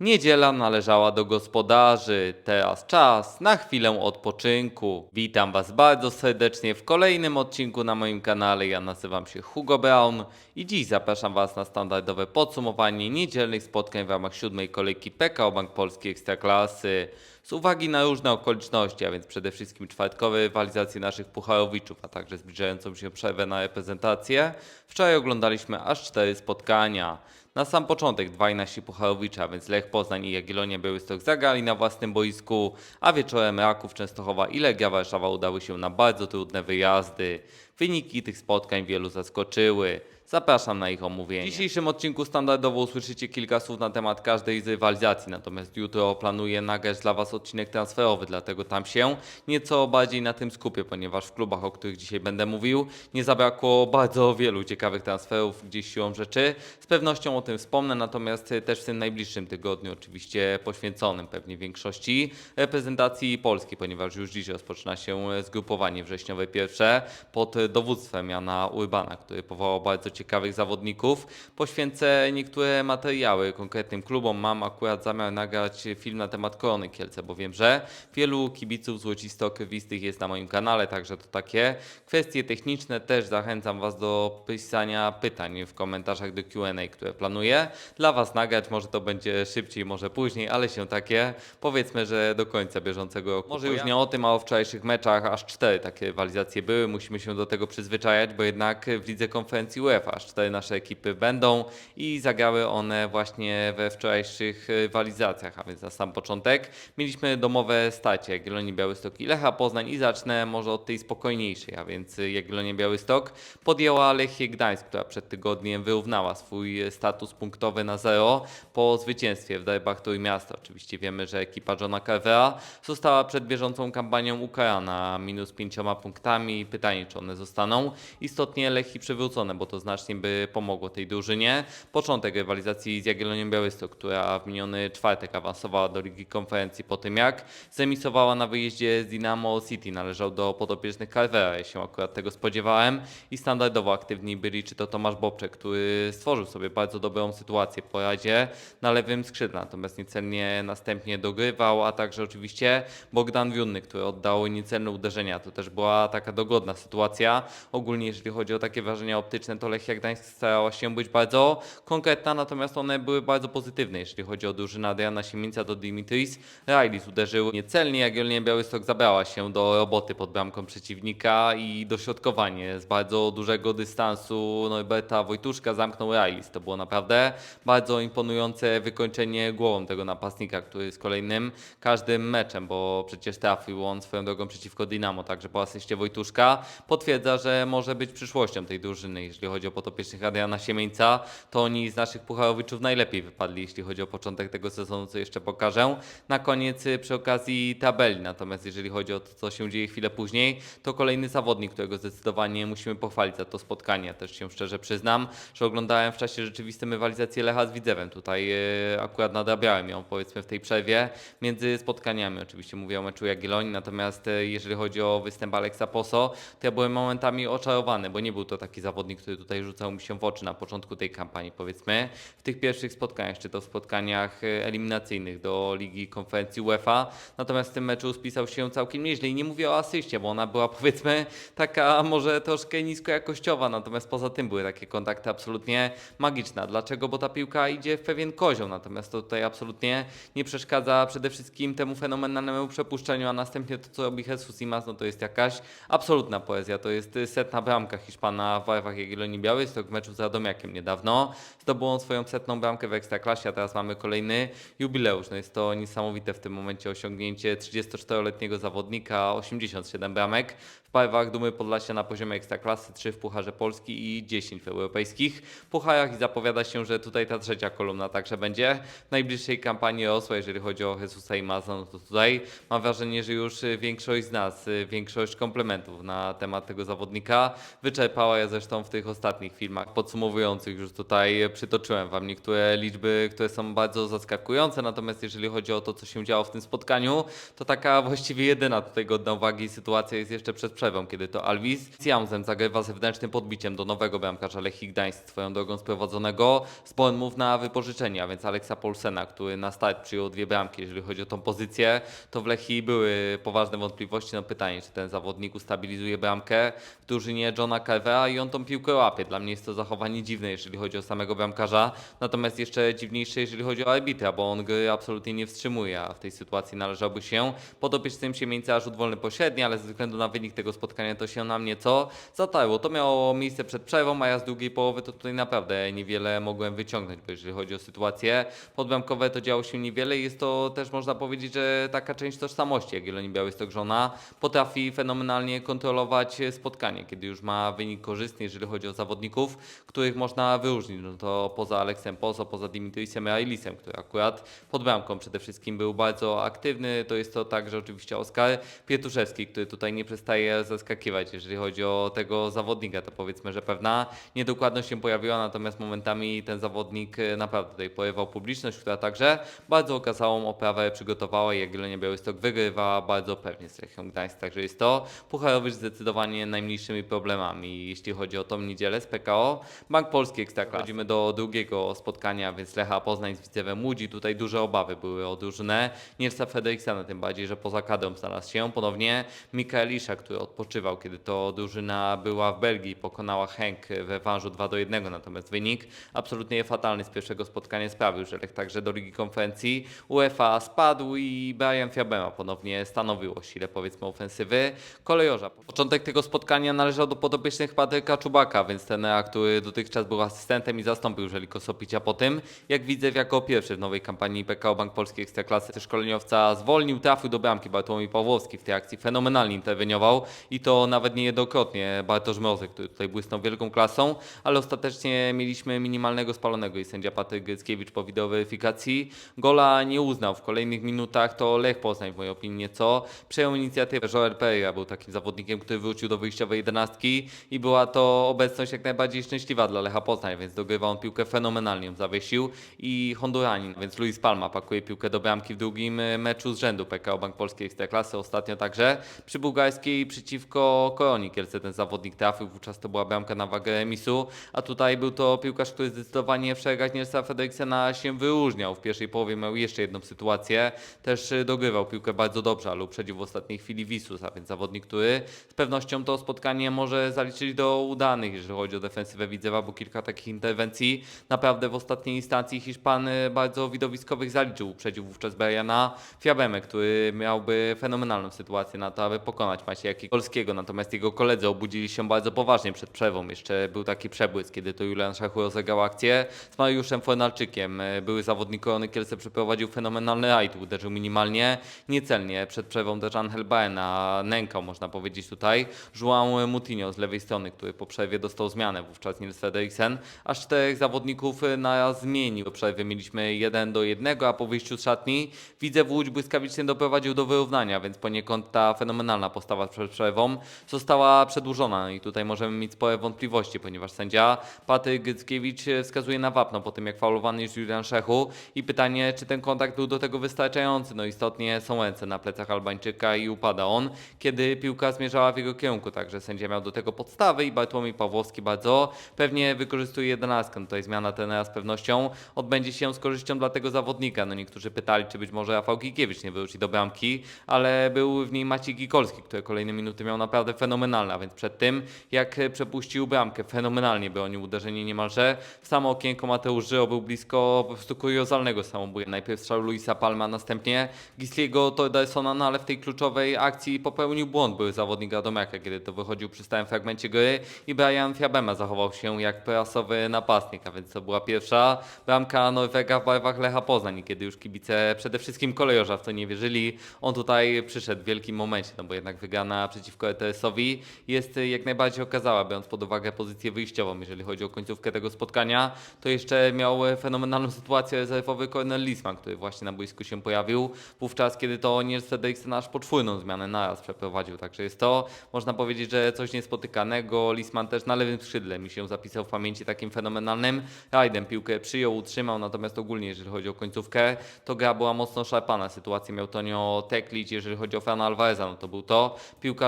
Niedziela należała do gospodarzy, teraz czas na chwilę odpoczynku. Witam Was bardzo serdecznie w kolejnym odcinku na moim kanale. Ja nazywam się Hugo Brown i dziś zapraszam Was na standardowe podsumowanie niedzielnych spotkań w ramach siódmej kolejki PKO Bank Polski Ekstraklasy. Z uwagi na różne okoliczności, a więc przede wszystkim czwartkowe rywalizacje naszych pucharowiczów, a także zbliżającą się przerwę na reprezentację, wczoraj oglądaliśmy aż cztery spotkania. Na sam początek dwaj nasi Pucharowicze, a więc Lech Poznań i Jagiellonia Białystok zagrali na własnym boisku, a wieczorem Raków Częstochowa i Legia Warszawa udały się na bardzo trudne wyjazdy. Wyniki tych spotkań wielu zaskoczyły. Zapraszam na ich omówienie. W dzisiejszym odcinku standardowo usłyszycie kilka słów na temat każdej z rywalizacji, natomiast jutro planuję nagrać dla Was odcinek transferowy, dlatego tam się nieco bardziej na tym skupię, ponieważ w klubach, o których dzisiaj będę mówił, nie zabrakło bardzo wielu ciekawych transferów gdzieś siłą rzeczy. Z pewnością o tym wspomnę, natomiast też w tym najbliższym tygodniu, oczywiście poświęconym pewnie większości reprezentacji Polski, ponieważ już dziś rozpoczyna się zgrupowanie wrześniowe pierwsze pod dowództwem Jana Urbana, który powołał bardzo ciekawych zawodników. Poświęcę niektóre materiały konkretnym klubom. Mam akurat zamiar nagrać film na temat Korony Kielce, bo wiem, że wielu kibiców złocisto-krwistych jest na moim kanale, także to takie kwestie techniczne. Też zachęcam Was do pisania pytań w komentarzach do Q&A, które planuję dla Was nagrać. Może to będzie szybciej, może później, ale się takie powiedzmy, że do końca bieżącego roku. Może już nie o tym, a o wczorajszych meczach aż cztery takie rywalizacje były. Musimy się do tego przyzwyczajać, bo jednak w lidze konferencji UEFA aż cztery nasze ekipy będą i zagrały one właśnie we wczorajszych rywalizacjach, a więc na sam początek mieliśmy domowe stacie Jagiellonii Białystok i Lecha Poznań i zacznę może od tej spokojniejszej, a więc Jagiellonia Białystok podjęła Lechię Gdańsk, która przed tygodniem wyrównała swój status punktowy na zero po zwycięstwie w derbach Trójmiasta. Oczywiście wiemy, że ekipa Johna Carvera została przed bieżącą kampanią ukarana minus pięcioma punktami. Pytanie, czy one zostaną istotnie Lechii przywrócone, bo to znacznie by pomogło tej drużynie. Początek rywalizacji z Jagiellonią Białystok, która w miniony czwartek awansowała do Ligi Konferencji po tym, jak zemisowała na wyjeździe z Dynamo City. Należał do podopiecznych Carvera, ja się akurat tego spodziewałem i standardowo aktywni byli czy to Tomasz Bobczek, który stworzył sobie bardzo dobrą sytuację po razie na lewym skrzydle, natomiast niecelnie następnie dogrywał, a także oczywiście Bogdan Wiunny, który oddał niecelne uderzenia. To też była taka dogodna sytuacja. Ogólnie jeżeli chodzi o takie wrażenia optyczne, to Lechia Gdańsk starała się być bardzo konkretna, natomiast one były bardzo pozytywne. Jeżeli chodzi o drużynę Adriana Siemieńca, to Dimitris Rajlis uderzył niecelnie, Jagiellonia Białystok zabrała się do roboty pod bramką przeciwnika i dośrodkowanie z bardzo dużego dystansu Norberta Wojtuszka zamknął Rajlis. To było naprawdę bardzo imponujące wykończenie głową tego napastnika, który z kolejnym każdym meczem, bo przecież trafił on swoją drogą przeciwko Dynamo, także po asyście Wojtuszka potwierdza, że może być przyszłością tej drużyny. Jeśli chodzi o potopiecznych Adriana Siemieńca, to oni z naszych pucharowiczów najlepiej wypadli, jeśli chodzi o początek tego sezonu, co jeszcze pokażę. Na koniec y, przy okazji tabeli, natomiast jeżeli chodzi o to, co się dzieje chwilę później, to kolejny zawodnik, którego zdecydowanie musimy pochwalić za to spotkanie. Też się szczerze przyznam, że oglądałem w czasie rzeczywistym rywalizację Lecha z Widzewem. Tutaj y, akurat nadrabiałem ją powiedzmy w tej przerwie między spotkaniami. Oczywiście mówię o meczu Jagiellonii, natomiast y, jeżeli chodzi o występ Aleksa Poso, to ja byłem momentami oczarowany, bo nie był to taki zawodnik, który tutaj rzucał mi się w oczy na początku tej kampanii, powiedzmy. W tych pierwszych spotkaniach, czy to w spotkaniach y, eliminacyjnych do Ligi Konferencji UEFA. Natomiast w tym meczu spisał się całkiem nieźle i nie mówię o asyście, bo ona była powiedzmy taka może troszkę niskojakościowa, natomiast poza tym były takie kontakty absolutnie magiczne. Dlaczego? Bo ta piłka idzie w pewien kozioł, natomiast to tutaj absolutnie nie przeszkadza przede wszystkim temu fenomenalnemu przepuszczeniu, a następnie to, co robi Jesus Imas, no to jest jakaś absolutna poezja. To jest y, setna bramka Hiszpana w barwach Jagiellonii Białystok w meczu z Radomiakiem niedawno. Zdobył on swoją setną bramkę w Ekstraklasie, a teraz mamy kolejny jubileusz. No jest to niesamowite w tym momencie osiągnięcie 34-letniego zawodnika, 87 bramek barwach Dumy Podlasia na poziomie Ekstraklasy, 3 w Pucharze Polski i 10 w europejskich pucharach i zapowiada się, że tutaj ta trzecia kolumna także będzie w najbliższej kampanii rosła, jeżeli chodzi o Jesusa i Maza, no to tutaj mam wrażenie, że już y, większość z nas, y, większość komplementów na temat tego zawodnika wyczerpała. Ja zresztą w tych ostatnich ostatnich filmach podsumowujących już tutaj przytoczyłem wam niektóre liczby, które są bardzo zaskakujące, natomiast jeżeli chodzi o to, co się działo w tym spotkaniu, to taka właściwie jedyna tutaj godna uwagi sytuacja jest jeszcze przed przerwą, kiedy to Alvis Jamsem zagrywa zewnętrznym podbiciem do nowego bramkarza Lechii Gdańsk, swoją drogą sprowadzonego z Bournemouth na wypożyczenie, a więc Aleksa Polsena, który na start przyjął dwie bramki, jeżeli chodzi o tą pozycję, to w Lechii były poważne wątpliwości, no pytanie, czy ten zawodnik ustabilizuje bramkę w drużynie Johna Carvera i on tą piłkę łapie. Dla mnie jest to zachowanie dziwne, jeżeli chodzi o samego bramkarza, natomiast jeszcze dziwniejsze, jeżeli chodzi o arbitra, bo on gry absolutnie nie wstrzymuje, a w tej sytuacji należałby się podopiecznym Siemieńca rzut wolny pośredni, ale ze względu na wynik tego spotkania to się na mnie co zatarło. To miało miejsce przed przerwą, a ja z drugiej połowy to tutaj naprawdę niewiele mogłem wyciągnąć, bo jeżeli chodzi o sytuację podbramkowe, to działo się niewiele i jest to też można powiedzieć, że taka część tożsamości Jagiellonii Białystok-Żona potrafi fenomenalnie kontrolować spotkanie, kiedy już ma wynik korzystny, jeżeli chodzi o zawodników, których można wyróżnić, no to poza Aleksem Pozo, poza Dimitrisem Railisem, który akurat pod bramką przede wszystkim był bardzo aktywny, to jest to także oczywiście Oskar Pietuszewski, który tutaj nie przestaje zaskakiwać, jeżeli chodzi o tego zawodnika, to powiedzmy, że pewna niedokładność się pojawiła, natomiast momentami ten zawodnik e, naprawdę tutaj porywał publiczność, która także bardzo okazałą oprawę przygotowała i Jagiellonia Białystok wygrywa bardzo pewnie z Lechią Gdańsk, także jest to pucharowy zdecydowanie najmniejszymi problemami, jeśli chodzi o tą niedzielę z PKO. Bank Polski Ekstraklasy. Przechodzimy do drugiego spotkania, więc Lecha Poznań z Widzewem Łódzi. Tutaj duże obawy były o drużynę Niersa Frederiksena, tym bardziej, że poza kadrą znalazł się ponownie Mikaelisza, który odpoczywał, kiedy to drużyna była w Belgii pokonała Henk w rewanżu 2 do 1, natomiast wynik absolutnie fatalny z pierwszego spotkania sprawił, że Lech także do Ligi Konferencji UEFA spadł i Brian Fiabema ponownie stanowił o sile powiedzmy ofensywy kolejorza. Początek tego spotkania należał do podopiecznych Patryka Czubaka, więc ten, który dotychczas był asystentem i zastąpił Żeliko Sopicia po tym, jak widzę jako pierwszy w nowej kampanii PKO Bank Polskiej Ekstraklasy szkoleniowca zwolnił, trafił do bramki Bartłomiej Pawłowski w tej akcji fenomenalnie interweniował i to nawet niejednokrotnie Bartosz Mrozek, który tutaj błysnął wielką klasą, ale ostatecznie mieliśmy minimalnego spalonego i sędzia Patryk Gryckiewicz po wideoweryfikacji gola nie uznał. W kolejnych minutach to Lech Poznań w mojej opinii nieco przejął inicjatywę. Joel Pereira był takim zawodnikiem, który wrócił do wyjściowej jedenastki i była to obecność jak najbardziej szczęśliwa dla Lecha Poznań, więc dogrywał on piłkę fenomenalnie, zawiesił i Honduranin, więc Luis Palma pakuje piłkę do bramki w drugim meczu z rzędu PKO Bank Polskiej Ekstraklasy. Ostatnio także przy bułgarskiej przeciwko Koroni Kielce ten zawodnik trafił, wówczas to była bramka na wagę remisu, a tutaj był to piłkarz, który zdecydowanie w szeregach Niersa Fredriksena się wyróżniał. W pierwszej połowie miał jeszcze jedną sytuację, też e, dogrywał piłkę bardzo dobrze, ale uprzedził w ostatniej chwili Wisus, a więc zawodnik, który z pewnością to spotkanie może zaliczyć do udanych, jeżeli chodzi o defensywę Widzewa, bo kilka takich interwencji naprawdę w ostatniej instancji Hiszpan e, bardzo widowiskowych zaliczył. Uprzedził wówczas Beriana Fiabemę, który miałby fenomenalną sytuację na to, aby pokonać Macieja Polskiego, natomiast jego koledzy obudzili się bardzo poważnie przed przerwą. Jeszcze był taki przebłysk, kiedy to Julian Szachu rozegrał akcję z Mariuszem Fornalczykiem. E, Były zawodnik Korony Kielce przeprowadził fenomenalny rajd, uderzył minimalnie, niecelnie. Przed przerwą też Angel Baena nękał, można powiedzieć tutaj, João Mutinho z lewej strony, który po przerwie dostał zmianę, wówczas Nils Frederiksen. Aż czterech zawodników e, naraz zmienił. Po przerwie mieliśmy 1 do 1, a po wyjściu z szatni widzę Łódź błyskawicznie doprowadził do wyrównania, więc poniekąd ta fenomenalna postawa przed przerwą została przedłużona. I tutaj możemy mieć spore wątpliwości, ponieważ sędzia Patryk Gryckiewicz wskazuje na wapno po tym, jak faulowany jest Julian Szechu i pytanie, czy ten kontakt był do tego wystarczający. No istotnie są ręce na plecach Albańczyka i upada on, kiedy piłka zmierzała w jego kierunku, także sędzia miał do tego podstawy i Bartłomiej Pawłowski bardzo pewnie wykorzystuje jedenastkę. No Tutaj zmiana trenera z pewnością odbędzie się z korzyścią dla tego zawodnika. No niektórzy pytali, czy być może Rafał Gikiewicz nie wróci do bramki, ale był w niej Maciej Gikolski, który kolejne minuty miał naprawdę fenomenalne, a więc przed tym, jak przepuścił bramkę, fenomenalnie bronił uderzenie niemalże. W samo okienko Mateusz Żyro był blisko po prostu kuriozalnego samobuja. Najpierw strzał Luisa Palma, następnie Gisliego Tordelsona, no ale w tej kluczowej akcji popełnił błąd były zawodnik Radomiaka, kiedy to wychodził przy stałym fragmencie gry i Brian Fiabema zachował się jak prasowy napastnik, a więc to była pierwsza bramka Norwega w barwach Lecha Poznań, kiedy już kibice przede wszystkim kolejorza w to nie wierzyli, on tutaj przyszedł w wielkim momencie, no bo jednak wygrana przeciwko ETS-owi jest jak najbardziej okazała, biorąc pod uwagę pozycję wyjściową, jeżeli chodzi o końcówkę tego spotkania, to jeszcze miał fenomenalną sytuację rezerwowy Cornel Lisman, który właśnie na boisku się pojawił, wówczas kiedy to Niels Frederiksen aż podwójną zmianę naraz przeprowadził, także jest to, można powiedzieć, że coś niespotykanego, Lisman też na lewym skrzydle mi się zapisał w pamięci takim fenomenalnym rajdem. Piłkę przyjął, utrzymał, natomiast ogólnie jeżeli chodzi o końcówkę, to gra była mocno szarpana. Sytuację miał Tonio Teklic, jeżeli chodzi o Frana Alvareza, no to był to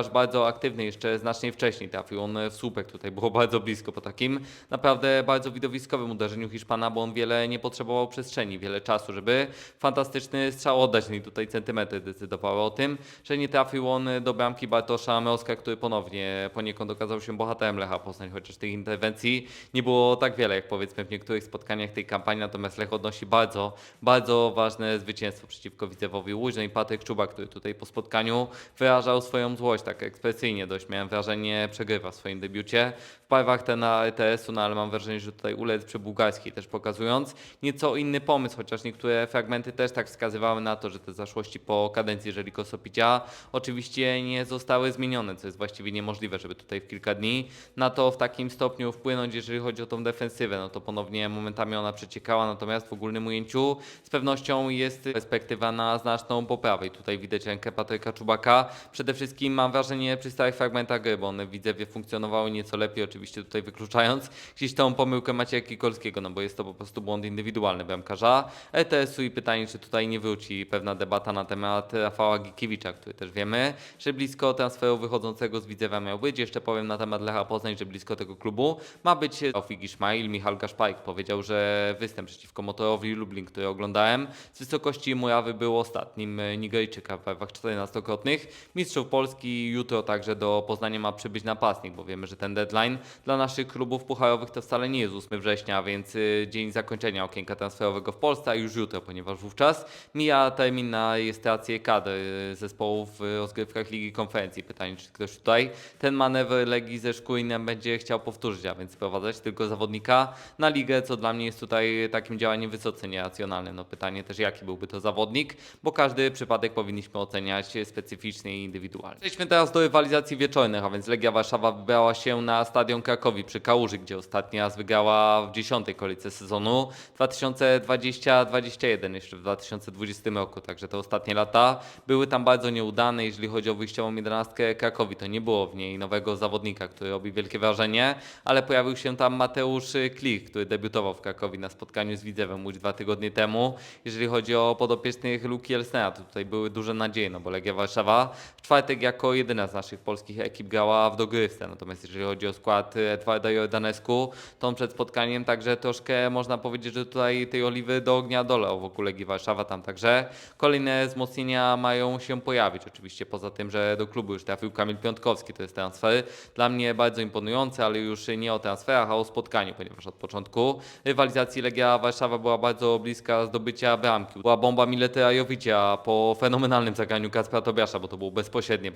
bardzo aktywny, jeszcze znacznie wcześniej trafił. On w słupek, tutaj było bardzo blisko po takim naprawdę bardzo widowiskowym uderzeniu Hiszpana, bo on wiele nie potrzebował przestrzeni, wiele czasu, żeby fantastyczny strzał oddać, no i tutaj centymetry decydowały o tym, że nie trafił on do bramki Bartosza Meoska, który ponownie poniekąd okazał się bohaterem Lecha Poznań, chociaż tych interwencji nie było tak wiele, jak powiedzmy w niektórych spotkaniach tej kampanii, natomiast Lech odnosi bardzo, bardzo ważne zwycięstwo przeciwko Widzewowi Łódź, Patryk Czuba, który tutaj po spotkaniu wyrażał swoją złość, tak ekspresyjnie dość, miałem wrażenie, przegrywa w swoim debiucie. W barwach ten na ETS-u, no ale mam wrażenie, że tutaj ulec przebułgarski też pokazując. Nieco inny pomysł, chociaż niektóre fragmenty też tak wskazywały na to, że te zaszłości po kadencji Jeżeli Kosopicia oczywiście nie zostały zmienione, co jest właściwie niemożliwe, żeby tutaj w kilka dni na to w takim stopniu wpłynąć, jeżeli chodzi o tą defensywę, no to ponownie momentami ona przeciekała, natomiast w ogólnym ujęciu z pewnością jest perspektywa na znaczną poprawę. I tutaj widać rękę Patryka Czubaka. Przede wszystkim mam wrażenie przy stałych fragmentach gry, bo one w Widzewie funkcjonowały nieco lepiej, oczywiście tutaj wykluczając gdzieś tą pomyłkę Macieja Kikolskiego, no bo jest to po prostu błąd indywidualny bramkarza ETS-u i pytanie, czy tutaj nie wróci pewna debata na temat Rafała Gikiewicza, który też wiemy, że blisko transferu wychodzącego z Widzewa miał być. Jeszcze powiem na temat Lecha Poznań, że blisko tego klubu ma być Taufik Ismail. Michał Gaszpajk powiedział, że występ przeciwko Motorowi Lublin, który oglądałem, z wysokości murawy był ostatnim Nigeryjczyka w barwach 14-krotnych. Mistrzów Polski jutro także do Poznania ma przybyć napastnik, bo wiemy, że ten deadline dla naszych klubów pucharowych to wcale nie jest 8 września, więc y, dzień zakończenia okienka transferowego w Polsce, a już jutro, ponieważ wówczas mija termin na rejestrację kadr y, zespołów w rozgrywkach Ligi Konferencji. Pytanie, czy ktoś tutaj ten manewr Legii ze Szkulinem będzie chciał powtórzyć, a więc sprowadzać tylko zawodnika na ligę, co dla mnie jest tutaj takim działaniem wysoce nieracjonalnym. No pytanie też, jaki byłby to zawodnik, bo każdy przypadek powinniśmy oceniać specyficznie i indywidualnie. Przejdźmy teraz do rywalizacji wieczornych, a więc Legia Warszawa wybrała się na stadion Krakowi przy Kałuży, gdzie ostatni raz wygrała w dziesiątej kolejce sezonu 2020-2021, jeszcze w 2020 roku, także te ostatnie lata były tam bardzo nieudane, jeżeli chodzi o wyjściową jedenastkę Krakowi, to nie było w niej nowego zawodnika, który robi wielkie wrażenie, ale pojawił się tam Mateusz Klich, który debiutował w Krakowi na spotkaniu z Widzewem Łódź dwa tygodnie temu. Jeżeli chodzi o podopiecznych Luki Elsnera, to tutaj były duże nadzieje, no bo Legia Warszawa w czwartek jako jedyna z naszych polskich ekip grała w dogrywce, natomiast jeżeli chodzi o skład Edwarda Jordanesku, to on przed spotkaniem także troszkę można powiedzieć, że tutaj tej oliwy do ognia dolał wokół Legii Warszawa tam także kolejne wzmocnienia mają się pojawić, oczywiście poza tym, że do klubu już trafił Kamil Piątkowski, to jest transfer dla mnie bardzo imponujący, ale już nie o transferach, a o spotkaniu, ponieważ od początku rywalizacji Legia Warszawa była bardzo bliska zdobycia bramki. Była bomba Milety Jowicia po fenomenalnym zagraniu Kacpra Tobiasza, bo to było bezpośrednie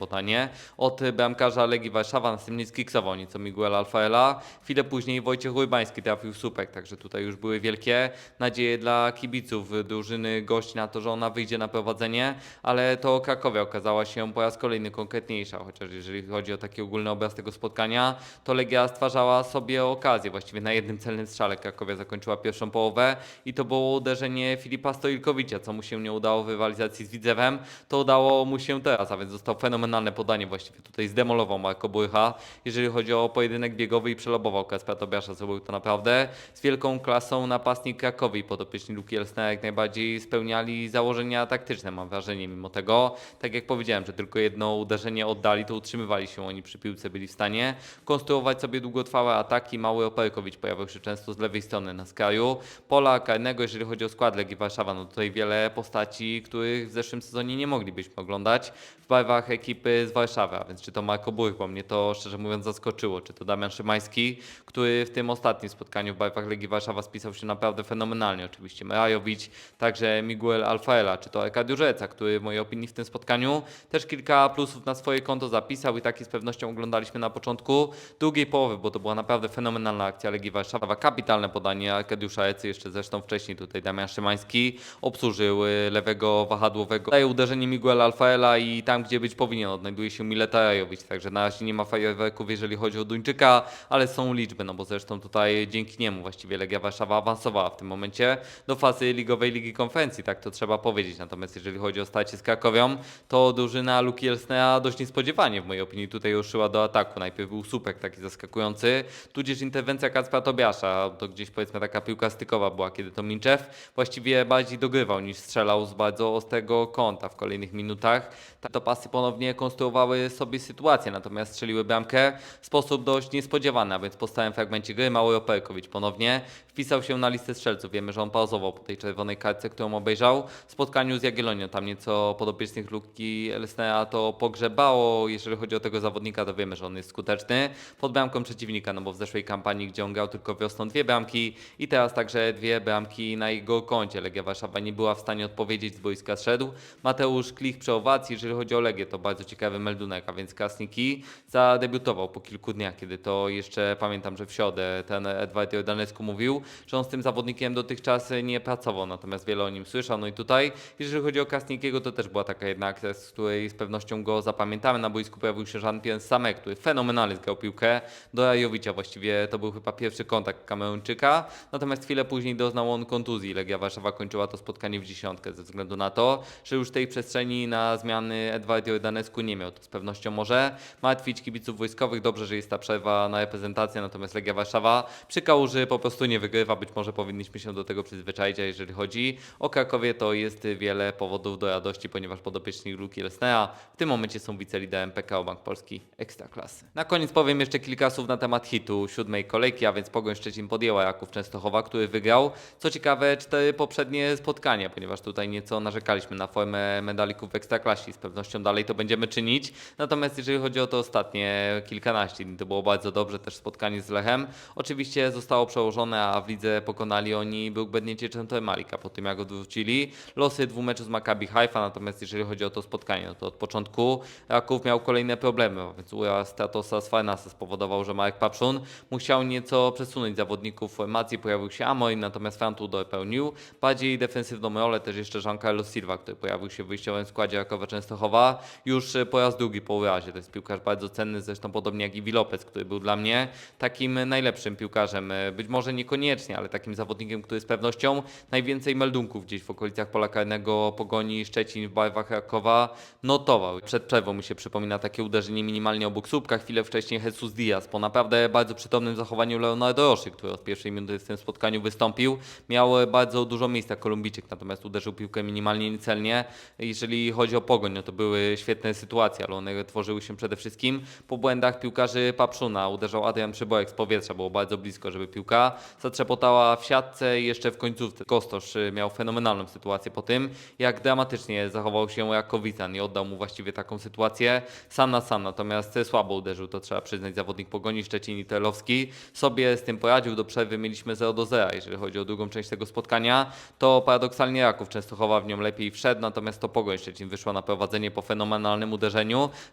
od bramkarza Legii Warszawa, następnie skiksował nieco Miguel Alfaela. Chwilę później Wojciech Urbański trafił słupek, także tutaj już były wielkie nadzieje dla kibiców drużyny gości na to, że ona wyjdzie na prowadzenie, ale to Krakowia okazała się po raz kolejny konkretniejsza, chociaż jeżeli chodzi o taki ogólny obraz tego spotkania, to Legia stwarzała sobie okazję, właściwie na jednym celnym strzale Krakowia zakończyła pierwszą połowę i to było uderzenie Filipa Stoilkowicza, co mu się nie udało w rywalizacji z Widzewem, to udało mu się teraz, a więc został fenomenalne podanie, właściwie tutaj zdemolował Marko Błycha, jeżeli chodzi o pojedynek biegowy i przelobował Kaspra Tobiasza, zrobił to naprawdę z wielką klasą napastnik Krakowi. Podopieczni Luki jak najbardziej spełniali założenia taktyczne, mam wrażenie, mimo tego, tak jak powiedziałem, że tylko jedno uderzenie oddali, to utrzymywali się oni przy piłce, byli w stanie konstruować sobie długotrwałe ataki, mały Operkowicz pojawiał się często z lewej strony na skraju. Pola karnego, jeżeli chodzi o skład Legii Warszawa, no tutaj wiele postaci, których w zeszłym sezonie nie moglibyśmy oglądać. W barwach ekipy z Warszawy, a więc czy to Marko Burch, bo mnie to szczerze mówiąc zaskoczyło, czy to Damian Szymański, który w tym ostatnim spotkaniu w barwach Legii Warszawa spisał się naprawdę fenomenalnie, oczywiście Merajowicz, także Miguel Alfaela, czy to Eka Durzeca, który w mojej opinii w tym spotkaniu też kilka plusów na swoje konto zapisał i taki z pewnością oglądaliśmy na początku drugiej połowy, bo to była naprawdę fenomenalna akcja Legii Warszawa, kapitalne podanie Arkadiusza Ecy, jeszcze zresztą wcześniej tutaj Damian Szymański obsłużył y, lewego wahadłowego, daje uderzenie Miguel Alfaela i tam, gdzie być powinien, odnajduje się Mileta Rajowicz, także na razie nie ma fajerwerków, jeżeli chodzi o Duńczyka, ale są liczby, no bo zresztą tutaj dzięki niemu właściwie Legia Warszawa awansowała w tym momencie do fazy ligowej Ligi Konferencji, tak to trzeba powiedzieć, natomiast jeżeli chodzi o starcie z Krakowią, to drużyna Luki Elsnera dość niespodziewanie w mojej opinii tutaj ruszyła do ataku, najpierw był słupek taki zaskakujący, tudzież interwencja Kacpra Tobiasza, to gdzieś powiedzmy taka piłka stykowa była, kiedy to Minczew właściwie bardziej dogrywał niż strzelał z bardzo ostrego kąta w kolejnych minutach. To pasy ponownie konstruowały sobie sytuację, natomiast strzeliły bramkę w sposób dość niespodziewany, a więc po stałym fragmencie gry Mały Operkowicz ponownie wpisał się na listę strzelców. Wiemy, że on pauzował po tej czerwonej kartce, którą obejrzał w spotkaniu z Jagiellonią. Tam nieco podopiecznych Luki Elsnea to pogrzebało. Jeżeli chodzi o tego zawodnika, to wiemy, że on jest skuteczny pod bramką przeciwnika, no bo w zeszłej kampanii, gdzie on grał tylko wiosną dwie bramki i teraz także dwie bramki na jego koncie. Legia Warszawa nie była w stanie odpowiedzieć, z boiska szedł. Mateusz Klich przy owacji, jeżeli chodzi o Legię, to bardzo ciekawy meldunek, a więc Krasniki zadebiutował po kilku dniach, kiedy to jeszcze pamiętam, że w środę ten Edward Jordanescu mówił, że on z tym zawodnikiem dotychczas nie pracował, natomiast wiele o nim słyszał. No i tutaj, jeżeli chodzi o Krasnikiego, to też była taka jedna akcja, z której z pewnością go zapamiętamy. Na boisku pojawił się Jean-Pierre Samek, który fenomenalnie zgrał piłkę do Rajowicza. Właściwie to był chyba pierwszy kontakt Kameruńczyka, natomiast chwilę później doznał on kontuzji. Legia Warszawa kończyła to spotkanie w dziesiątkę ze względu na to, że już tej przestrzeni na zmiany Edward Jordanescu nie miał. To z pewnością może martwić kibiców wojskowych. Dobrze, że jest ta przerwa na reprezentację, natomiast Legia Warszawa przy kałuży po prostu nie wygrywa. Być może powinniśmy się do tego przyzwyczaić, a jeżeli chodzi o Krakowie, to jest wiele powodów do radości, ponieważ podopieczni Luki Lesnea w tym momencie są wiceliderem PKO Bank Polski Ekstraklasy. Na koniec powiem jeszcze kilka słów na temat hitu siódmej kolejki, a więc Pogoń Szczecin podjęła Jaków Częstochowa, który wygrał. Co ciekawe, cztery poprzednie spotkania, ponieważ tutaj nieco narzekaliśmy na formę medalików w Ekstraklasie z pewnością dalej to będziemy czynić. Natomiast jeżeli chodzi o to ostatnie kilkanaście dni, to było bardzo dobrze, też spotkanie z Lechem. Oczywiście zostało przełożone, a w lidze pokonali oni był Bedniecie Malika po tym jak odwrócili. Losy dwóch meczów z Maccabi Haifa, natomiast jeżeli chodzi o to spotkanie, no to od początku Raków miał kolejne problemy, więc uraz Stratosa z Farnasa spowodował, że Marek Papszun musiał nieco przesunąć zawodników. Formacji, pojawił się Amorim, natomiast Fran Tudor pełnił. Bardziej defensywną rolę, też jeszcze Giancarlo Silva, który pojawił się w wyjściowym składzie Rakowa Częstochowa. Już po raz drugi po urazie. To jest piłkarz bardzo cenny, zresztą podobnie jak Iwi Lopez, który był dla mnie takim najlepszym piłkarzem, być może niekoniecznie, ale takim zawodnikiem, który z pewnością najwięcej meldunków gdzieś w okolicach pola karnego Pogoni Szczecin w barwach Rakowa notował. Przed przerwą mi się przypomina takie uderzenie minimalnie obok słupka, chwilę wcześniej Jesus Diaz po naprawdę bardzo przytomnym zachowaniu Leonardo Roszy, który od pierwszej minuty w tym spotkaniu wystąpił. Miał bardzo dużo miejsca Kolumbijczyk, natomiast uderzył piłkę minimalnie niecelnie. Jeżeli chodzi o Pogoń, no to były świetne sytuacje, ale one tworzyły się przede wszystkim po błędach piłkarzy Papszuna. Uderzał Adrian Przyborek z powietrza, było bardzo blisko, żeby piłka zatrzepotała w siatce i jeszcze w końcówce. Kostosz y, miał fenomenalną sytuację po tym, jak dramatycznie zachował się Jakowica. Nie oddał mu właściwie taką sytuację sam na sam, natomiast słabo uderzył, to trzeba przyznać zawodnik Pogoni Szczecin i Telowski. Sobie z tym poradził, do przerwy mieliśmy 0 do 0. Jeżeli chodzi o drugą część tego spotkania, to paradoksalnie Raków Częstochowa w nią lepiej wszedł, natomiast to Pogoń Szczecin wyszła na prowadzenie po fenomenalnym uderzeniu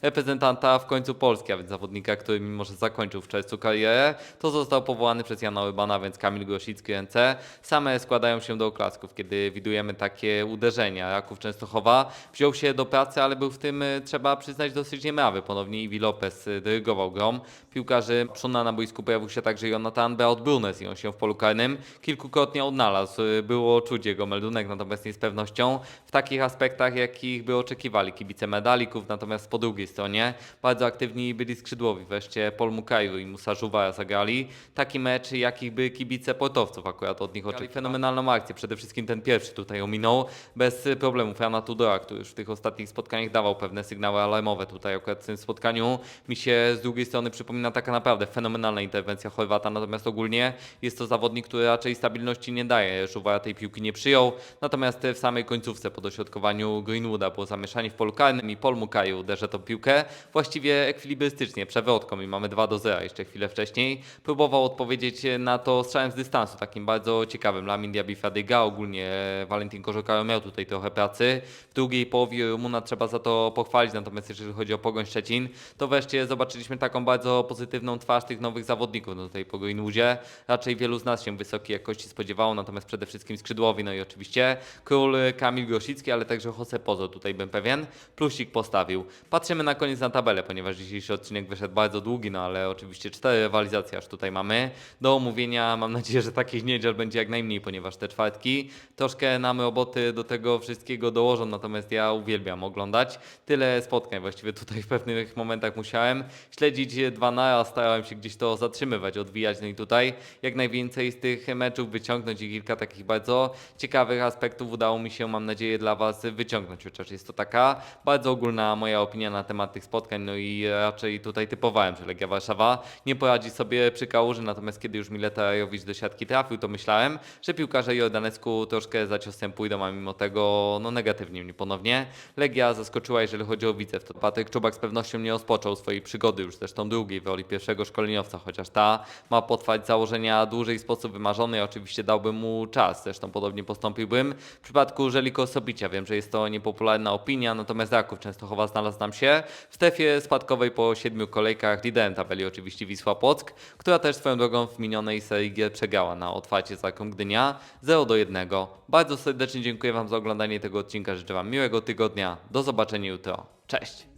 reprezentanta w końcu Polski, a więc zawodnika, który mimo, że zakończył w czerwcu karierę, to został powołany przez Jana Urbana, więc Kamil Grosicki ręce same składają się do oklasków, kiedy widujemy takie uderzenia. Raków Częstochowa wziął się do pracy, ale był w tym, y, trzeba przyznać, dosyć niemrawy. Ponownie Iwi Lopez y, dyrygował grom. Piłkarzy Przuna na boisku pojawił się także Jonathan Beat Brunes i on się w polu karnym kilkukrotnie odnalazł. Y, Było czuć jego meldunek, natomiast nie z pewnością w takich aspektach, jakich by oczekiwali kibice medalików. Natomiast po drugiej stronie bardzo aktywni byli skrzydłowi. Wreszcie Paul Mukaju i Musa Żuwara zagrali taki mecz, jakich by kibice portowców akurat od nich oczekiwali. Fenomenalną akcję. Przede wszystkim ten pierwszy tutaj ominął bez problemów. Jana Tudora, który już w tych ostatnich spotkaniach dawał pewne sygnały alarmowe. Tutaj akurat w tym spotkaniu mi się z drugiej strony przypomina taka naprawdę fenomenalna interwencja Chorwata. Natomiast ogólnie jest to zawodnik, który raczej stabilności nie daje. Żuwara tej piłki nie przyjął. Natomiast w samej końcówce po dośrodkowaniu Greenwooda było zamieszanie w polu karnym i Paul Mukaju uderza tą piłkę właściwie ekwilibrystycznie, przewrotką i mamy 2 do 0 jeszcze chwilę wcześniej. Próbował odpowiedzieć na to strzałem z dystansu, takim bardzo ciekawym. Lamin Diaby ogólnie Valentin Korzokaro miał tutaj trochę pracy. W drugiej połowie Rumuna trzeba za to pochwalić, natomiast jeżeli chodzi o Pogoń Szczecin, to wreszcie zobaczyliśmy taką bardzo pozytywną twarz tych nowych zawodników. No tutaj po Greenwoodzie raczej wielu z nas się wysokiej jakości spodziewało, natomiast przede wszystkim skrzydłowi, no i oczywiście król Kamil Grosicki, ale także Jose Pozo, tutaj bym pewien plusik postawił. Patrzymy na koniec na tabelę, ponieważ dzisiejszy odcinek wyszedł bardzo długi, no ale oczywiście cztery rywalizacje aż tutaj mamy. Do omówienia mam nadzieję, że takich niedziel będzie jak najmniej, ponieważ te czwartki troszkę nam roboty do tego wszystkiego dołożą, natomiast ja uwielbiam oglądać. Tyle spotkań właściwie tutaj w pewnych momentach musiałem śledzić dwa naraz, starałem się gdzieś to zatrzymywać, odwijać, no i tutaj jak najwięcej z tych meczów wyciągnąć i kilka takich bardzo ciekawych aspektów udało mi się, mam nadzieję, dla Was wyciągnąć, chociaż jest to taka bardzo ogólna moja opinia na temat tych spotkań, no i raczej tutaj typowałem, że Legia Warszawa nie poradzi sobie przy kałuży, natomiast kiedy już Miletajowicz do siatki trafił, to myślałem, że piłkarze Jordanesku troszkę za ciosem pójdą, a mimo tego no negatywnie mnie ponownie. Legia zaskoczyła, jeżeli chodzi o Widzew. To Patryk Czubak z pewnością nie rozpoczął swojej przygody już zresztą drugiej w roli pierwszego szkoleniowca, chociaż ta ma potrwać założenia dłużej sposób wymarzony i oczywiście dałbym mu czas. Zresztą podobnie postąpiłbym w przypadku Żeliko Sobicia. Wiem, że jest to niepopularna opinia, natomiast Raków Częstochowa znalazł nam się w strefie spadkowej po siedmiu kolejkach. Liderem tabeli oczywiście Wisła Płock, która też swoją drogą w minionej serii gier przegrała na otwarcie z Arką Gdynia 0 do 1. Bardzo serdecznie dziękuję Wam za oglądanie tego odcinka. Życzę Wam miłego tygodnia. Do zobaczenia jutro. Cześć!